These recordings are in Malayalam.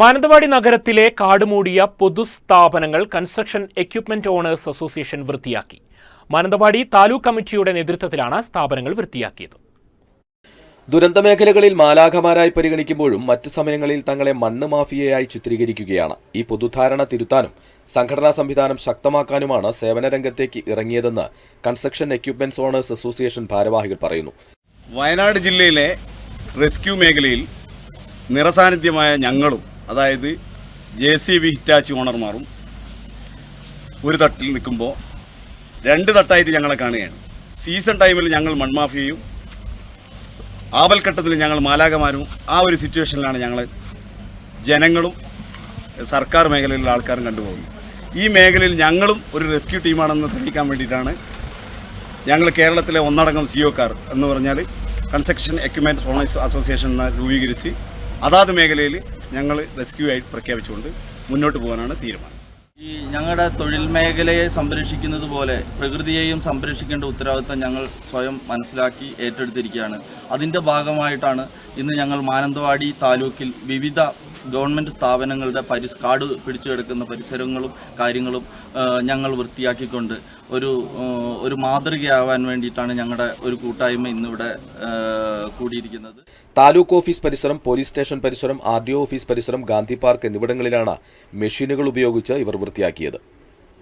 മാനന്തവാടി നഗരത്തിലെ കാടുമൂടിയ പൊതുസ്ഥാപനങ്ങൾ കൺസ്ട്രക്ഷൻ എക്യുപ്മെന്റ് ഓണേഴ്സ് അസോസിയേഷൻ വൃത്തിയാക്കി. മാനന്തവാടി താലൂക്ക് കമ്മിറ്റിയുടെ നേതൃത്വത്തിലാണ് സ്ഥാപനങ്ങൾ വൃത്തിയാക്കിയത്. ദുരന്തമേഖലകളിൽ മാലാഖമാരായി പരിഗണിക്കുമ്പോഴും മറ്റ് സമയങ്ങളിൽ തങ്ങളെ മണ്ണ് മാഫിയയായി ചിത്രീകരിക്കുകയാണ്. ഈ പൊതുധാരണ തിരുത്താനും സംഘടനാ സംവിധാനം ശക്തമാക്കാനുമാണ് സേവന രംഗത്തേക്ക് ഇറങ്ങിയതെന്ന് കൺസ്ട്രക്ഷൻ എക്യുപ്മെന്റ്സ് ഓണേഴ്സ് അസോസിയേഷൻ ഭാരവാഹികൾ പറയുന്നു. വയനാട് ജില്ലയിലെ റെസ്ക്യൂ മേഖലയിൽ നിറസാന്നിധ്യമായ ഞങ്ങളും അതായത് ജെ സി ബി ഹിറ്റാച്ചി ഓണർമാറും ഒരു തട്ടിൽ നിൽക്കുമ്പോൾ രണ്ട് തട്ടായിട്ട് ഞങ്ങളെ കാണുകയാണ്. സീസൺ ടൈമിൽ ഞങ്ങൾ മൺമാഫിയയും ആവൽഘട്ടത്തിൽ ഞങ്ങൾ മാലാകമാരും ആ ഒരു സിറ്റുവേഷനിലാണ് ഞങ്ങൾ ജനങ്ങളും സർക്കാർ മേഖലയിലുള്ള ആൾക്കാരും കണ്ടുപോകുന്നത്. ഈ മേഖലയിൽ ഞങ്ങളും ഒരു റെസ്ക്യൂ ടീമാണെന്ന് തെളിയിക്കാൻ വേണ്ടിയിട്ടാണ് ഞങ്ങൾ കേരളത്തിലെ ഒന്നടങ്കം സിഒക്കാർ എന്ന് പറഞ്ഞാൽ കൺസ്ട്രക്ഷൻ എക്യുപ്മെന്റ് ഓണേഴ്സ് അസോസിയേഷൻ രൂപീകരിച്ച് അതാത് മേഖലയിൽ ഞങ്ങൾ റെസ്ക്യൂ ആയി പ്രഖ്യാപിച്ചുകൊണ്ട് മുന്നോട്ട് പോകാനാണ് തീരുമാനം. ഈ ഞങ്ങളുടെ തൊഴിൽ മേഖലയെ സംരക്ഷിക്കുന്നത് പോലെ പ്രകൃതിയെയും സംരക്ഷിക്കേണ്ട ഉത്തരവാദിത്തം ഞങ്ങൾ സ്വയം മനസ്സിലാക്കി ഏറ്റെടുത്തിരിക്കുകയാണ്. അതിന്റെ ഭാഗമായിട്ടാണ് ഇന്ന് ഞങ്ങൾ മാനന്തവാടി താലൂക്കിൽ വിവിധ ഗവൺമെന്റ് സ്ഥാപനങ്ങളുടെ പരിസ് കാട് പിടിച്ചു കിടക്കുന്ന പരിസരങ്ങളും കാര്യങ്ങളും ഞങ്ങൾ വൃത്തിയാക്കിക്കൊണ്ട് ഒരു ഒരു മാതൃകയാവാൻ വേണ്ടിയിട്ടാണ് ഞങ്ങളുടെ ഒരു കൂട്ടായ്മ ഇന്നിവിടെ കൂടിയിരിക്കുന്നത്. താലൂക്ക് ഓഫീസ് പരിസരം പോലീസ് സ്റ്റേഷൻ പരിസരം ആർ ഡി ഓഫീസ് പരിസരം ഗാന്ധി പാർക്ക് എന്നിവിടങ്ങളിലാണ് മെഷീനുകൾ ഉപയോഗിച്ച് ഇവർ വൃത്തിയാക്കിയത്.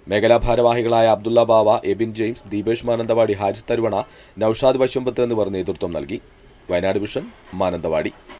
മേഖലാ ഭാരവാഹികളായ അബ്ദുള്ള ബാവ എബിൻ ജെയിംസ് ദീപേഷ് മാനന്തവാടി ഹാജി തരുവണ നൌഷാദ് വശമ്പത്ത് എന്നിവർ നേതൃത്വം നൽകി. വയനാട് വിഷൻ മാനന്തവാടി.